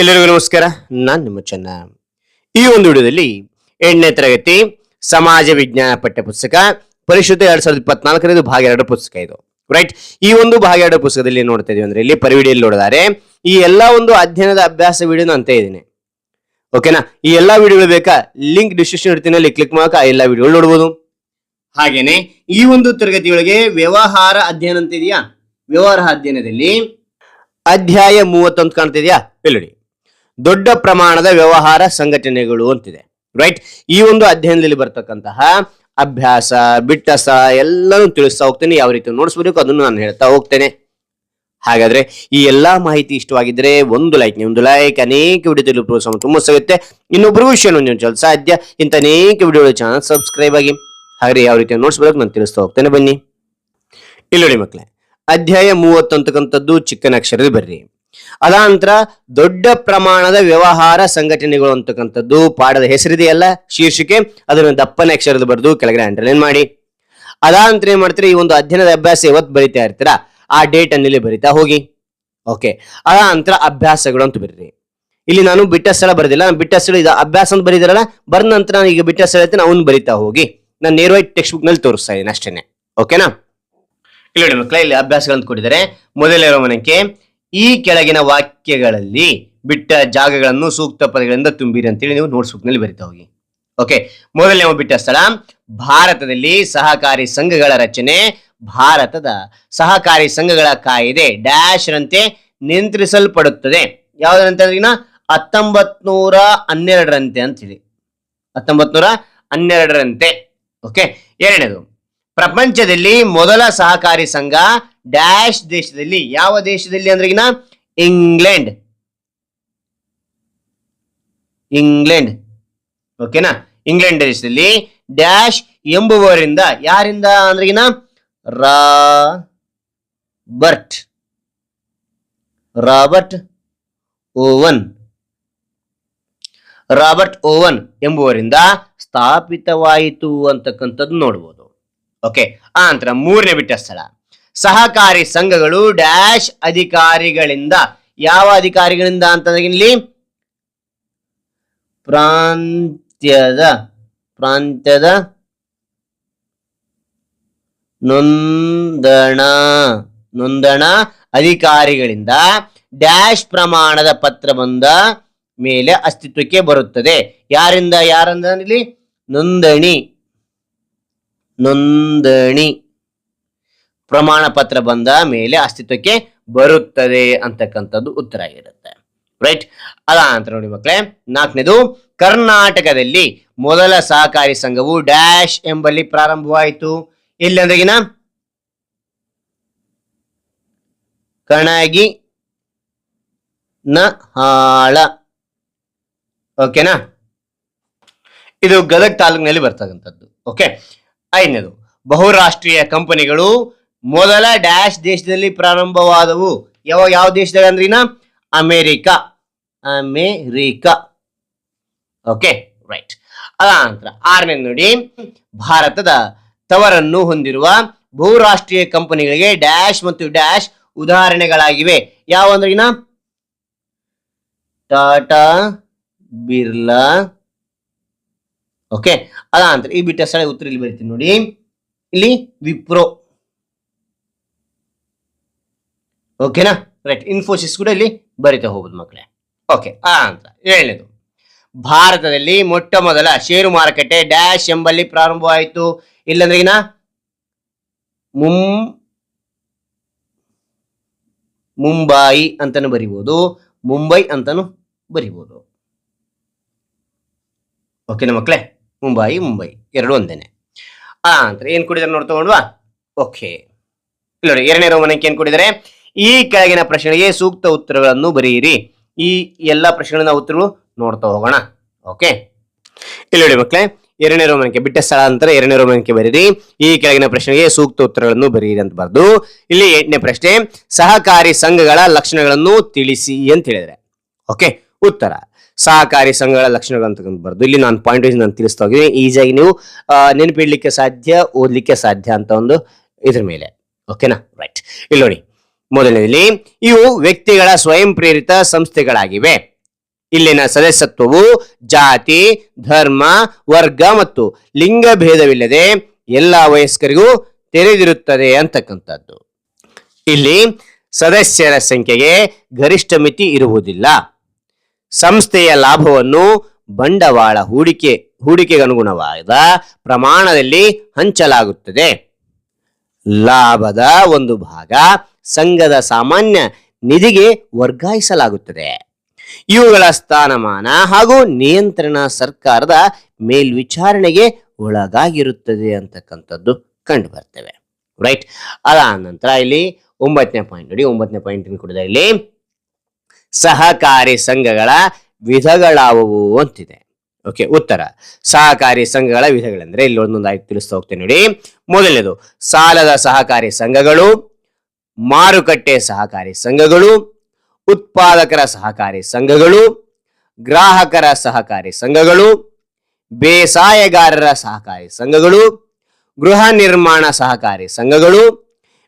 ಎಲ್ಲರಿಗೂ ನಮಸ್ಕಾರ. ನಾನು ನಿಮ್ಮ ಚೆನ್ನ. ಈ ಒಂದು ವಿಡಿಯೋದಲ್ಲಿ ಎಂಟನೇ ತರಗತಿ ಸಮಾಜ ವಿಜ್ಞಾನ ಪಠ್ಯ ಪುಸ್ತಕ ಪರಿಶುದ್ಧ ಎರಡ್ ಸಾವಿರದ ಇಪ್ಪತ್ನಾಲ್ಕರದು ಭಾಗ ಎರಡು ಪುಸ್ತಕ ಇದು. ರೈಟ್ ಈ ಒಂದು ಭಾಗ ಎರಡು ಪುಸ್ತಕದಲ್ಲಿ ನೋಡ್ತಾ ಇದೀವಿ ಅಂದ್ರೆ ಇಲ್ಲಿ ಪರಿವಿಡಿಯಲ್ಲಿ ನೋಡಿದರೆ, ಈ ಎಲ್ಲಾ ಒಂದು ಅಧ್ಯಯನದ ಅಭ್ಯಾಸ ವಿಡಿಯೋನ ಅಂತ ಇದ್ದೀನಿ ಓಕೆನಾ ಈ ಎಲ್ಲಾ ವಿಡಿಯೋಗಳು ಬೇಕಾ? ಲಿಂಕ್ ಡಿಸ್ಕ್ರಿಪ್ಷನ್ ಇರ್ತೀನಿ ಅಲ್ಲಿ ಕ್ಲಿಕ್ ಮಾಡಕ ಆ ಎಲ್ಲಾ ವಿಡಿಯೋಗಳು ನೋಡಬಹುದು ಹಾಗೇನೆ, ಈ ಒಂದು ತರಗತಿಯೊಳಗೆ ವ್ಯವಹಾರ ಅಧ್ಯಯನ ಅಂತ ಇದೆಯಾ ವ್ಯವಹಾರ ಅಧ್ಯಯನದಲ್ಲಿ ಅಧ್ಯಾಯ ಮೂವತ್ತೊಂದು ಕಾಣ್ತಿದ್ಯಾ? ಇಲ್ಲಿ ದೊಡ್ಡ ಪ್ರಮಾಣದ ವ್ಯವಹಾರ ಸಂಘಟನೆಗಳು ಅಂತಿದೆ ರೈಟ್ ಈ ಒಂದು ಅಧ್ಯಯನದಲ್ಲಿ ಬರ್ತಕ್ಕಂತಹ ಅಭ್ಯಾಸ, ಬಿಟ್ಟಸ ಎಲ್ಲನೂ ತಿಳಿಸ್ತಾ ಹೋಗ್ತೇನೆ. ಯಾವ ರೀತಿ ನೋಡಿಸ್ಬೇಕು ಅದನ್ನು ನಾನು ಹೇಳ್ತಾ ಹೋಗ್ತೇನೆ. ಹಾಗಾದ್ರೆ ಈ ಎಲ್ಲಾ ಮಾಹಿತಿ ಇಷ್ಟವಾಗಿದ್ರೆ ಒಂದು ಲೈಕ್ ಒಂದು ಲೈಕ್ ಅನೇಕ ವಿಡಿಯೋದಲ್ಲಿ ಪ್ರೋತ್ಸಾಹ ತುಂಬ ಸಿಗುತ್ತೆ. ಇನ್ನೊಬ್ಬರಿಗೂ ವಿಷಯ ಒಂದು ಸಾಧ್ಯ ಇಂಥ ಅನೇಕ ವಿಡಿಯೋಗಳ ಚಾನಲ್ ಸಬ್ಸ್ಕ್ರೈಬ್ ಆಗಿ. ಹಾಗೆ ಯಾವ ರೀತಿ ನೋಡಿಸ್ಬೇಕು ನಾನು ತಿಳಿಸ್ತಾ ಹೋಗ್ತೇನೆ ಬನ್ನಿ. ಇಲ್ಲಿ ನೋಡಿ ಮಕ್ಕಳೇ ಅಧ್ಯಾಯ ಮೂವತ್ತು ಅಂತಕ್ಕಂಥದ್ದು ಚಿಕ್ಕನ ಅಕ್ಷರದಲ್ಲಿ ಬರ್ರಿ. ಅದಾನಂತರ ದೊಡ್ಡ ಪ್ರಮಾಣದ ವ್ಯವಹಾರ ಸಂಘಟನೆಗಳು ಅಂತಕ್ಕಂಥದ್ದು ಪಾಠದ ಹೆಸರಿದೆಯಲ್ಲ ಶೀರ್ಷಿಕೆ ಅದನ್ನು ದಪ್ಪನ ಅಕ್ಷರದ ಬರೆದು ಕೆಳಗಡೆ ಅಂಡರ್ಲೈನ್ ಮಾಡಿ. ಅದಾನಂತರ ಏನ್ ಮಾಡ್ತೀರಿ? ಈ ಒಂದು ಅಧ್ಯಯನದ ಅಭ್ಯಾಸ ಇವತ್ತು ಬರಿತಾ ಇರ್ತೀರಾ? ಆ ಡೇಟ್ ಅನ್ನಲ್ಲಿ ಬರಿತಾ ಹೋಗಿ. ಓಕೆ ಅದಾನಂತರ ಅಭ್ಯಾಸಗಳು ಅಂತ ಬರ್ರಿ. ಇಲ್ಲಿ ನಾನು ಬಿಟ್ಟ ಸ್ಥಳ ಬರೆದಿಲ್ಲ. ನಾನು ಬಿಟ್ಟ ಸ್ಥಳ ಇದು ಅಭ್ಯಾಸ ಅಂತ ಬರೀದಿರಲ್ಲ, ಬರೆದ ನಂತರ ನಾನು ಈಗ ಬಿಟ್ಟ ಸ್ಥಳ ಐತೆ ಅವನು ಬರಿತಾ ಹೋಗಿ. ನಾನು ನೇರವಾಗಿ ಟೆಕ್ಸ್ಟ್ ಬುಕ್ನಲ್ಲಿ ತೋರಿಸ್ತಾ ಇದ್ದೀನಿ ಅಷ್ಟೇನೆ. ಓಕೆನಾ ಇಲ್ಲಿ ನೋಡಿ ಮಕ್ಕಳ, ಇಲ್ಲಿ ಅಭ್ಯಾಸಗಳನ್ನು ಕೊಟ್ಟಿದ್ದಾರೆ. ಮೊದಲನೇ ಗಮನಕ್ಕೆ ಈ ಕೆಳಗಿನ ವಾಕ್ಯಗಳಲ್ಲಿ ಬಿಟ್ಟ ಜಾಗಗಳನ್ನು ಸೂಕ್ತ ಪದಗಳಿಂದ ತುಂಬಿರಿ ಅಂತೇಳಿ ನೀವು ನೋಟ್ಸ್ ಬುಕ್ನಲ್ಲಿ ಬರಿತಾ ಹೋಗಿ. ಓಕೆ ಮೊದಲನೇ ಬಿಟ್ಟ ಸ್ಥಳ, ಭಾರತದಲ್ಲಿ ಸಹಕಾರಿ ಸಂಘಗಳ ರಚನೆ, ಭಾರತದ ಸಹಕಾರಿ ಸಂಘಗಳ ಕಾಯಿದೆ ಡ್ಯಾಶ್ ರಂತೆ ನಿಯಂತ್ರಿಸಲ್ಪಡುತ್ತದೆ. ಯಾವ್ದಂತಂದ್ರೆ ಹತ್ತೊಂಬತ್ ನೂರ ಹನ್ನೆರಡರಂತೆ ಅಂತಿದೆ. ಹತ್ತೊಂಬತ್ ನೂರ ಹನ್ನೆರಡರಂತೆ. ಓಕೆ ಎರಡನೇದು, ಪ್ರಪಂಚದಲ್ಲಿ ಮೊದಲ ಸಹಕಾರಿ ಸಂಘ ಡ್ಯಾಶ್ ದೇಶದಲ್ಲಿ, ಯಾವ ದೇಶದಲ್ಲಿ ಅಂದ್ರೆಗಿನ ಇಂಗ್ಲೆಂಡ್ ಇಂಗ್ಲೆಂಡ್ ಓಕೆನಾ ಇಂಗ್ಲೆಂಡ್ ದೇಶದಲ್ಲಿ ಡ್ಯಾಶ್ ಎಂಬುವರಿಂದ ಯಾರಿಂದ ಅಂದ್ರೆಗಿನ Robert Robert Owen Robert Owen ಎಂಬುವರಿಂದ ಸ್ಥಾಪಿತವಾಯಿತು ಅಂತಕ್ಕಂಥದ್ದು ನೋಡ್ಬೋದು. ಓಕೆ ಆ ನಂತರ ಮೂರನೇ ಬಿಟ್ಟ ಸ್ಥಳ ಸಹಕಾರಿ ಸಂಘಗಳು ಡ್ಯಾಶ್ ಅಧಿಕಾರಿಗಳಿಂದ. ಯಾವ ಅಧಿಕಾರಿಗಳಿಂದ ಅಂತಂದ್ರೆ ಇಲ್ಲಿ? ಪ್ರಾಂತ್ಯದ ಪ್ರಾಂತ್ಯದ ನೊಂದಣ ನೊಂದಣ ಅಧಿಕಾರಿಗಳಿಂದ ಡ್ಯಾಶ್ ಪ್ರಮಾಣದ ಪತ್ರ ಬಂದ ಮೇಲೆ ಅಸ್ತಿತ್ವಕ್ಕೆ ಬರುತ್ತದೆ. ಯಾರಿಂದ, ಯಾರಂದ್ರೆ ಇಲ್ಲಿ? ನೋಂದಣಿ ನೋಂದಣಿ. ಪ್ರಮಾಣ ಪತ್ರ ಬಂದ ಮೇಲೆ ಅಸ್ತಿತ್ವಕ್ಕೆ ಬರುತ್ತದೆ ಅಂತಕ್ಕಂಥದ್ದು ಉತ್ತರ ಆಗಿರುತ್ತೆ ರೈಟ್ ಅದ ಅಂತ ನೋಡಿ ಮಕ್ಕಳೇ, ನಾಲ್ಕನೇದು, ಕರ್ನಾಟಕದಲ್ಲಿ ಮೊದಲ ಸಹಕಾರಿ ಸಂಘವು ಡ್ಯಾಶ್ ಎಂಬಲ್ಲಿ ಪ್ರಾರಂಭವಾಯಿತು. ಎಲ್ಲಿ ಅಂದ್ರೆಗಿನ ಕಣಗಿ ಹಾಳ ಓಕೆನಾ ಇದು ಗದಗ್ ತಾಲೂಕಿನಲ್ಲಿ ಬರ್ತಕ್ಕಂಥದ್ದು. ಓಕೆ ಐದನೇದು, ಬಹುರಾಷ್ಟ್ರೀಯ ಕಂಪನಿಗಳು ಮೊದಲ ಡ್ಯಾಶ್ ದೇಶದಲ್ಲಿ ಪ್ರಾರಂಭವಾದವು ಯಾವ ಯಾವ ದೇಶದಾಗ ಅಂದ್ರಿನ ಅಮೇರಿಕಾ. ಅಮೇರಿಕಾ. ಓಕೆ ರೈಟ್ ಅದ ನಂತರ ಆರನೇ ನೋಡಿ. ಭಾರತದ ತವರನ್ನು ಹೊಂದಿರುವ ಬಹುರಾಷ್ಟ್ರೀಯ ಕಂಪನಿಗಳಿಗೆ ಡ್ಯಾಶ್ ಮತ್ತು ಡ್ಯಾಶ್ ಉದಾಹರಣೆಗಳಾಗಿವೆ. ಯಾವ ಅಂದ್ರಿನ ಟಾಟಾ, ಬಿರ್ಲಾ. ಓಕೆ ಅದ ನಂತರ ಈ ಬಿಟ್ಟ ಸ್ಥಳ ಉತ್ತರ ಇಲ್ಲಿ ಬರಿತೀನಿ ನೋಡಿ. ಇಲ್ಲಿ ವಿಪ್ರೋ. ಓಕೆನಾ ರೈಟ್ ಇನ್ಫೋಸಿಸ್ ಕೂಡ ಇಲ್ಲಿ ಬರಿತಾ ಹೋಗುದು ಮಕ್ಕಳೇ ಓಕೆ ಆ ಅಂತ. ಏಳನೇದು. ಭಾರತದಲ್ಲಿ ಮೊಟ್ಟ ಮೊದಲ ಷೇರು ಮಾರುಕಟ್ಟೆ ಡ್ಯಾಶ್ ಎಂಬಲ್ಲಿ ಪ್ರಾರಂಭವಾಯಿತು. ಇಲ್ಲಂದ್ರೆಗಿನ ಮುಂ ಮುಂಬಾಯಿ ಅಂತಾನು ಬರಿಬಹುದು ಮುಂಬೈ ಅಂತಾನು ಬರಿಬಹುದು ಓಕೆನಾ ಮಕ್ಕಳೇ ಮುಂಬೈ ಮುಂಬೈ. ಎರಡು ಒಂದೇನೆ. ಆ ಅಂತ. ಏನ್ ಕೊಡಿದಾರೆ ನೋಡ್ತಾ ತಗೊಂಡ್ವಾ? ಓಕೆ ಇಲ್ಲ ಎರಡನೇ ರೋಮನಕ್ಕೆ ಏನ್ ಕೊಟ್ಟಿದ್ದಾರೆ ಈ ಕೆಳಗಿನ ಪ್ರಶ್ನೆಗೆ ಸೂಕ್ತ ಉತ್ತರಗಳನ್ನು ಬರೆಯಿರಿ. ಈ ಎಲ್ಲ ಪ್ರಶ್ನೆಗಳನ್ನ ಉತ್ತರಗಳು ನೋಡ್ತಾ ಹೋಗೋಣ. ಓಕೆ? ಇಲ್ಲಿ ನೋಡಿ ಮಕ್ಕಳೇ, ಎರಡನೇ ರೋಮನಕ್ಕೆ ಬಿಟ್ಟ ಸ್ಥಳ ನಂತರ ಎರಡನೇ ರೋಮನಕ್ಕೆ ಬರೀರಿ ಈ ಕೆಳಗಿನ ಪ್ರಶ್ನೆಗೆ ಸೂಕ್ತ ಉತ್ತರಗಳನ್ನು ಬರೆಯಿರಿ ಅಂತ ಬರ್ದು, ಇಲ್ಲಿ ಎಂಟನೇ ಪ್ರಶ್ನೆ, ಸಹಕಾರಿ ಸಂಘಗಳ ಲಕ್ಷಣಗಳನ್ನು ತಿಳಿಸಿ ಅಂತ ಹೇಳಿದ್ರೆ. ಓಕೆ? ಉತ್ತರ, ಸಹಕಾರಿ ಸಂಘಗಳ ಲಕ್ಷಣಗಳು ಬರ್ದು, ಇಲ್ಲಿ ನಾನು ಪಾಯಿಂಟ್ ವೈಸ್ ನಾನು ತಿಳಿಸ್ತಾ ಹೋಗಿ ಈಸಿಯಾಗಿ ನೀವು ನೆನಪಿಡ್ಲಿಕ್ಕೆ ಸಾಧ್ಯ, ಓದ್ಲಿಕ್ಕೆ ಸಾಧ್ಯ ಅಂತ ಒಂದು ಇದ್ರ ಮೇಲೆ. ಓಕೆನಾ? ರೈಟ್ ಇಲ್ಲಿ ನೋಡಿ ಮೊದಲನೇದಲ್ಲಿ ಇವು ವ್ಯಕ್ತಿಗಳ ಸ್ವಯಂ ಪ್ರೇರಿತ ಸಂಸ್ಥೆಗಳಾಗಿವೆ. ಇಲ್ಲಿನ ಸದಸ್ಯತ್ವವು ಜಾತಿ, ಧರ್ಮ, ವರ್ಗ ಮತ್ತು ಲಿಂಗ ಭೇದವಿಲ್ಲದೆ ಎಲ್ಲ ವಯಸ್ಕರಿಗೂ ತೆರೆದಿರುತ್ತದೆ ಅಂತಕ್ಕಂಥದ್ದು. ಇಲ್ಲಿ ಸದಸ್ಯರ ಸಂಖ್ಯೆಗೆ ಗರಿಷ್ಠ ಮಿತಿ ಇರುವುದಿಲ್ಲ. ಸಂಸ್ಥೆಯ ಲಾಭವನ್ನು ಬಂಡವಾಳ ಹೂಡಿಕೆ, ಹೂಡಿಕೆಗನುಗುಣವಾದ ಪ್ರಮಾಣದಲ್ಲಿ ಹಂಚಲಾಗುತ್ತದೆ. ಲಾಭದ ಒಂದು ಭಾಗ ಸಂಘದ ಸಾಮಾನ್ಯ ನಿಧಿಗೆ ವರ್ಗಾಯಿಸಲಾಗುತ್ತದೆ. ಇವುಗಳ ಸ್ಥಾನಮಾನ ಹಾಗೂ ನಿಯಂತ್ರಣ ಸರ್ಕಾರದ ಮೇಲ್ವಿಚಾರಣೆಗೆ ಒಳಗಾಗಿರುತ್ತದೆ ಅಂತಕ್ಕಂಥದ್ದು ಕಂಡು ಬರ್ತವೆ ರೈಟ್ ಅದಾದ ನಂತರ ಇಲ್ಲಿ ಒಂಬತ್ತನೇ ಪಾಯಿಂಟ್ ನೋಡಿ, ಒಂಬತ್ತನೇ ಪಾಯಿಂಟ್ ಕೂಡ ಇಲ್ಲಿ. ಸಹಕಾರಿ ಸಂಘಗಳ ವಿಧಗಳಾವುವು ಅಂತಿದೆ. ಓಕೆ ಉತ್ತರ. ಸಹಕಾರಿ ಸಂಘಗಳ ವಿಧಗಳೆಂದ್ರೆ ಇಲ್ಲಿ ಒಂದೊಂದಾಗಿ ತಿಳಿಸ್ತಾ ಹೋಗ್ತೇನೆ ನೋಡಿ. ಮೊದಲನೇದು, ಸಾಲದ ಸಹಕಾರಿ ಸಂಘಗಳು ಮಾರುಕಟ್ಟೆ ಸಹಕಾರಿ ಸಂಘಗಳು, ಉತ್ಪಾದಕರ ಸಹಕಾರಿ ಸಂಘಗಳು, ಗ್ರಾಹಕರ ಸಹಕಾರಿ ಸಂಘಗಳು, ಬೇಸಾಯಗಾರರ ಸಹಕಾರಿ ಸಂಘಗಳು, ಗೃಹ ನಿರ್ಮಾಣ ಸಹಕಾರಿ ಸಂಘಗಳು,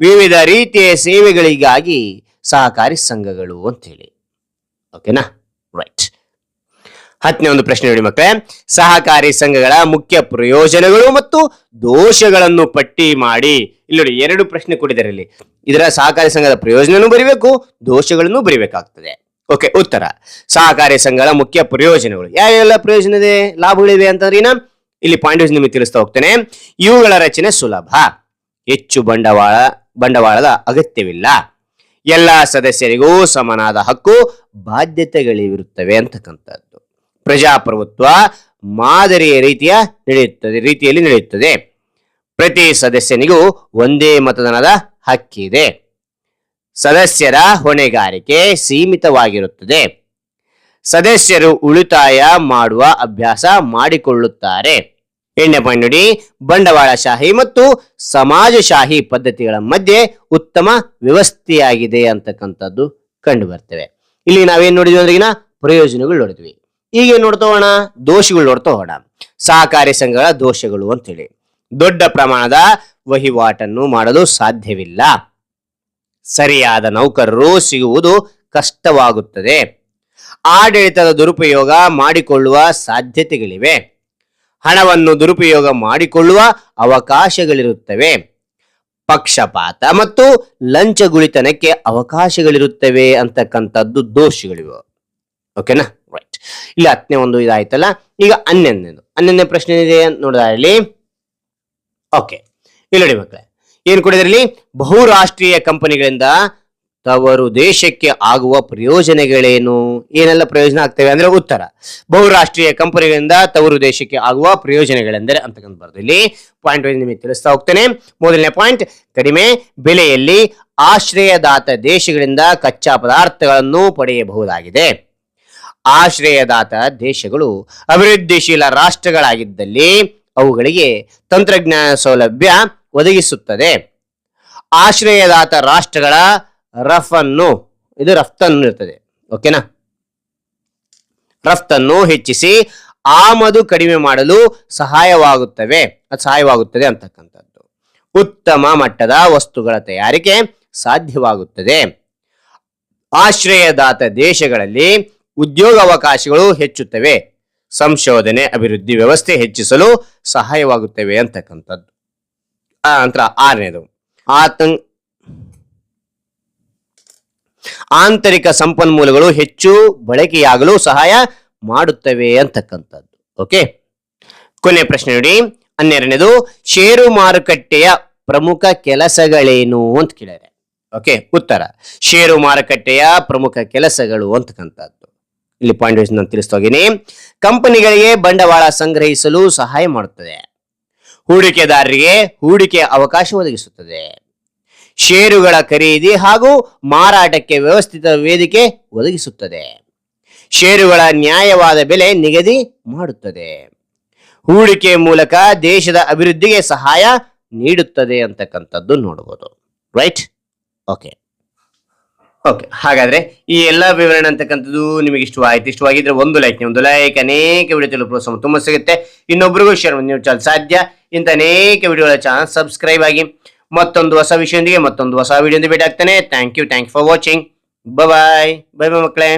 ವಿವಿಧ ರೀತಿಯ ಸೇವೆಗಳಿಗಾಗಿ ಸಹಕಾರಿ ಸಂಘಗಳು ಅಂತೇಳಿ. ಓಕೆನಾ ರೈಟ್ ಹತ್ತನೇ ಒಂದು ಪ್ರಶ್ನೆ ನೋಡಿ ಮಕ್ಕಳೇ. ಸಹಕಾರಿ ಸಂಘಗಳ ಮುಖ್ಯ ಪ್ರಯೋಜನಗಳು ಮತ್ತು ದೋಷಗಳನ್ನು ಪಟ್ಟಿ ಮಾಡಿ. ಇಲ್ಲಿ ನೋಡಿ ಎರಡು ಪ್ರಶ್ನೆ ಕೊಟ್ಟಿದ್ದಾರೆ ಇಲ್ಲಿ ಇದರ ಸಹಕಾರಿ ಸಂಘದ ಪ್ರಯೋಜನನೂ ಬರಿಬೇಕು, ದೋಷಗಳನ್ನು ಬರಿಬೇಕಾಗ್ತದೆ. ಓಕೆ, ಉತ್ತರ. ಸಹಕಾರಿ ಸಂಘಗಳ ಮುಖ್ಯ ಪ್ರಯೋಜನಗಳು. ಯಾವೆಲ್ಲ ಪ್ರಯೋಜನ ಇದೆ, ಲಾಭಗಳಿವೆ ಅಂತಂದ್ರೆ ಏನ ಇಲ್ಲಿ ಪಾಯಿಂಟ್ ನಿಮಗೆ ತಿಳಿಸ್ತಾ ಹೋಗ್ತೇನೆ. ಇವುಗಳ ರಚನೆ ಸುಲಭ. ಹೆಚ್ಚು ಬಂಡವಾಳ, ಬಂಡವಾಳದ ಅಗತ್ಯವಿಲ್ಲ. ಎಲ್ಲ ಸದಸ್ಯರಿಗೂ ಸಮನಾದ ಹಕ್ಕು, ಬಾಧ್ಯತೆಗಳಿರುತ್ತವೆ ಅಂತಕ್ಕಂಥದ್ದು. ಪ್ರಜಾಪ್ರಭುತ್ವ ಮಾದರಿಯ ರೀತಿಯ ನಡೆಯುತ್ತದೆ, ರೀತಿಯಲ್ಲಿ ನಡೆಯುತ್ತದೆ. ಪ್ರತಿ ಸದಸ್ಯನಿಗೂ ಒಂದೇ ಮತದಾನದ ಹಕ್ಕಿದೆ. ಸದಸ್ಯರ ಹೊಣೆಗಾರಿಕೆ ಸೀಮಿತವಾಗಿರುತ್ತದೆ. ಸದಸ್ಯರು ಉಳಿತಾಯ ಮಾಡುವ ಅಭ್ಯಾಸ ಮಾಡಿಕೊಳ್ಳುತ್ತಾರೆ. ಎಣ್ಣೆ ಪಾಯಿಂಟ್ ಬಂಡವಾಳಶಾಹಿ ಮತ್ತು ಸಮಾಜಶಾಹಿ ಪದ್ಧತಿಗಳ ಮಧ್ಯೆ ಉತ್ತಮ ವ್ಯವಸ್ಥೆಯಾಗಿದೆ ಅಂತಕ್ಕಂಥದ್ದು ಕಂಡು ಇಲ್ಲಿ ನಾವೇನ್ ನೋಡಿದ್ವಿ ಅಂದ್ರಿಗಿನ? ಪ್ರಯೋಜನಗಳು ನೋಡಿದ್ವಿ. ಈಗ ಏನ್ ನೋಡ್ತಾ ದೋಷಗಳು ನೋಡ್ತಾ ಹೋಗೋಣ ಸಹಕಾರಿ ಸಂಘಗಳ ದೋಷಗಳು ಅಂತೇಳಿ. ದೊಡ್ಡ ಪ್ರಮಾಣದ ವಹಿವಾಟನ್ನು ಮಾಡಲು ಸಾಧ್ಯವಿಲ್ಲ. ಸರಿಯಾದ ನೌಕರರು ಸಿಗುವುದು ಕಷ್ಟವಾಗುತ್ತದೆ. ಆಡಳಿತದ ದುರುಪಯೋಗ ಮಾಡಿಕೊಳ್ಳುವ ಸಾಧ್ಯತೆಗಳಿವೆ. ಹಣವನ್ನು ದುರುಪಯೋಗ ಮಾಡಿಕೊಳ್ಳುವ ಅವಕಾಶಗಳಿರುತ್ತವೆ. ಪಕ್ಷಪಾತ ಮತ್ತು ಲಂಚಗುಳಿತನಕ್ಕೆ ಅವಕಾಶಗಳಿರುತ್ತವೆ ಅಂತಕ್ಕಂಥದ್ದು ದೋಷಗಳಿವೆ. ಓಕೆನಾ ಇಲ್ಲಿ, ಹತ್ತನೇ ಒಂದು ಇದಾಯ್ತಲ್ಲ? ಈಗ ಹನ್ನೊಂದನೇದು. ಹನ್ನೊಂದನೇ ಪ್ರಶ್ನೆ ಇದೆ ಇಲ್ಲಿ ಓಕೆ ಇಲ್ಲಿ ನೋಡಿ ಮಕ್ಕಳೇ, ಏನ್ ಕೊಡಿದ್ರಲ್ಲಿ ಬಹುರಾಷ್ಟ್ರೀಯ ಕಂಪನಿಗಳಿಂದ ತವರು ದೇಶಕ್ಕೆ ಆಗುವ ಪ್ರಯೋಜನಗಳೇನು? ಏನೆಲ್ಲ ಪ್ರಯೋಜನ ಆಗ್ತವೆ ಅಂದ್ರೆ ಉತ್ತರ. ಬಹುರಾಷ್ಟ್ರೀಯ ಕಂಪನಿಗಳಿಂದ ತವರು ದೇಶಕ್ಕೆ ಆಗುವ ಪ್ರಯೋಜನಗಳೆಂದರೆ ಅಂತಕ್ಕಂಥ ಬರ್ತದೆ. ಇಲ್ಲಿ ಪಾಯಿಂಟ್ ನಿಮಗೆ ತಿಳಿಸ್ತಾ ಹೋಗ್ತೇನೆ. ಮೊದಲನೇ ಪಾಯಿಂಟ್ ಕಡಿಮೆ ಬೆಲೆಯಲ್ಲಿ ಆಶ್ರಯದಾತ ದೇಶಗಳಿಂದ ಕಚ್ಚಾ ಪದಾರ್ಥಗಳನ್ನು ಪಡೆಯಬಹುದಾಗಿದೆ. ಆಶ್ರಯದಾತ ದೇಶಗಳು, ಅಭಿವೃದ್ಧಿಶೀಲ ರಾಷ್ಟ್ರಗಳಾಗಿದ್ದಲ್ಲಿ ಅವುಗಳಿಗೆ ತಂತ್ರಜ್ಞಾನ ಸೌಲಭ್ಯ ಒದಗಿಸುತ್ತದೆ. ಆಶ್ರಯದಾತ ರಾಷ್ಟ್ರಗಳ ರಫನ್ನು ಇದು ರಫ್ತನ್ನು ಇರ್ತದೆ. ಓಕೆನಾ ರಫ್ತನ್ನು ಹೆಚ್ಚಿಸಿ ಆಮದು ಕಡಿಮೆ ಮಾಡಲು ಸಹಾಯವಾಗುತ್ತವೆ. ಅದು ಸಹಾಯವಾಗುತ್ತದೆ ಅಂತಕ್ಕಂಥದ್ದು. ಉತ್ತಮ ಮಟ್ಟದ ವಸ್ತುಗಳ ತಯಾರಿಕೆ ಸಾಧ್ಯವಾಗುತ್ತದೆ. ಆಶ್ರಯದಾತ ದೇಶಗಳಲ್ಲಿ ಉದ್ಯೋಗಾವಕಾಶಗಳು ಹೆಚ್ಚುತ್ತವೆ. ಸಂಶೋಧನೆ, ಅಭಿವೃದ್ಧಿ ವ್ಯವಸ್ಥೆ ಹೆಚ್ಚಿಸಲು ಸಹಾಯವಾಗುತ್ತವೆ ಅಂತಕ್ಕಂಥದ್ದು. ಆ ನಂತರ ಆರನೇದು. ಆತಂ ಆಂತರಿಕ ಸಂಪನ್ಮೂಲಗಳು ಹೆಚ್ಚು ಬಳಕೆಯಾಗಲು ಸಹಾಯ ಮಾಡುತ್ತವೆ ಅಂತಕ್ಕಂಥದ್ದು. ಓಕೆ? ಕೊನೆ ಪ್ರಶ್ನೆ ನೋಡಿ. ಹನ್ನೆರಡನೇದು, ಷೇರು ಮಾರುಕಟ್ಟೆಯ ಪ್ರಮುಖ ಕೆಲಸಗಳೇನು ಅಂತ ಕೇಳಿದರೆ ಓಕೆ? ಉತ್ತರ. ಷೇರು ಮಾರುಕಟ್ಟೆಯ ಪ್ರಮುಖ ಕೆಲಸಗಳು ಅಂತಕ್ಕಂಥದ್ದು. ಇಲ್ಲಿ ಪಾಯಿಂಟ್ ವೈಸ್ ನಾನು ತಿಳಿಸ್ತಾ ಕಂಪನಿಗಳಿಗೆ ಬಂಡವಾಳ ಸಂಗ್ರಹಿಸಲು ಸಹಾಯ ಮಾಡುತ್ತದೆ. ಹೂಡಿಕೆದಾರರಿಗೆ ಹೂಡಿಕೆ ಅವಕಾಶ ಒದಗಿಸುತ್ತದೆ. ಷೇರುಗಳ ಖರೀದಿ ಹಾಗೂ ಮಾರಾಟಕ್ಕೆ ವ್ಯವಸ್ಥಿತ ವೇದಿಕೆ ಒದಗಿಸುತ್ತದೆ. ಷೇರುಗಳ ನ್ಯಾಯವಾದ ಬೆಲೆ ನಿಗದಿ ಮಾಡುತ್ತದೆ. ಹೂಡಿಕೆ ಮೂಲಕ ದೇಶದ ಅಭಿವೃದ್ಧಿಗೆ ಸಹಾಯ ನೀಡುತ್ತದೆ ಅಂತಕ್ಕಂಥದ್ದು ನೋಡಬಹುದು ರೈಟ್ ಓಕೆ ಓಕೆ ಹಾಗಾದ್ರೆ ಈ ಎಲ್ಲ ವಿವರಣೆ ಅಂತಕ್ಕಂಥದ್ದು ನಿಮಗೆ ಇಷ್ಟವಾಯಿತು. ಇಷ್ಟವಾಗಿದ್ರೆ ಒಂದು ಲೈಕ್ ಒಂದು ಲೈಕ್ ಅನೇಕ ವಿಡಿಯೋ ಪ್ರೋತ್ಸಾಹ ತುಂಬ ಸಿಗುತ್ತೆ. ಇನ್ನೊಬ್ರಿಗೂ ಶೇರ್ ನೀವು ಚಾಲ್ ಸಾಧ್ಯ. ಇಂಥ ಅನೇಕ ವಿಡಿಯೋಗಳ ಚಾನಲ್ ಸಬ್ಸ್ಕ್ರೈಬ್ ಆಗಿ ಮತ್ತೊಂದು ಹೊಸ ವಿಷಯದೊಂದಿಗೆ ಮತ್ತೊಂದು ಹೊಸ ವಿಡಿಯೋದಿಂದ ಭೇಟಿ ಆಗ್ತಾನೆ thank you thank for watching bye bye bye ಮಕ್ಕಳೇ.